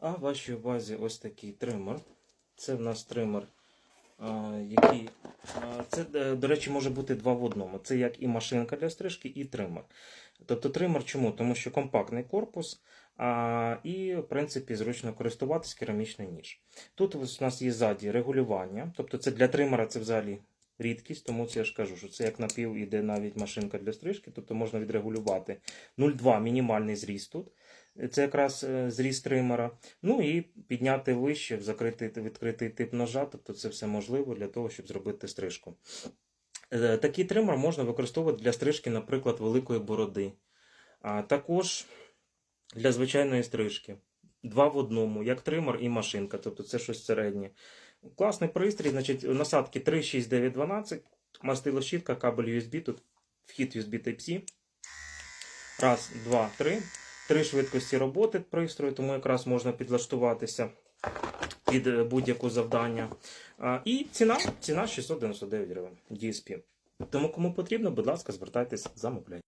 А в вашій увазі ось такий тример. Це в нас тример, який. Це, е, до речі, може бути два в одному. Це як і машинка для стрижки, і тример. Тобто тример чому? Тому що компактний корпус і, в принципі, зручно користуватись керамічний ніж. Тут у нас є ззаді регулювання. Тобто це для тримера це взагалі рідкість, тому це я ж кажу, що це як напів іде навіть машинка для стрижки, тобто можна відрегулювати 0,2 мінімальний зріст тут. Це якраз е, зріст тримера. Ну і підняти вище, в закритий відкритий тип ножа, тобто це все можливо для того, щоб зробити стрижку. Е, Такий тример можна використовувати для стрижки, наприклад, великої бороди. А також для звичайної стрижки. Два в одному, як тример і машинка, тобто це щось середнє. Класний пристрій, значить, насадки 3, 6, 9, 12, мастило щітка, кабель USB, тут вхід USB Type-C. Раз, два, три. Три швидкості роботи пристрою, тому якраз можна підлаштуватися під е, будь-яке завдання. І ціна, ціна 699 гривень DSP. Тому кому потрібно, будь ласка, звертайтесь, замовляйте.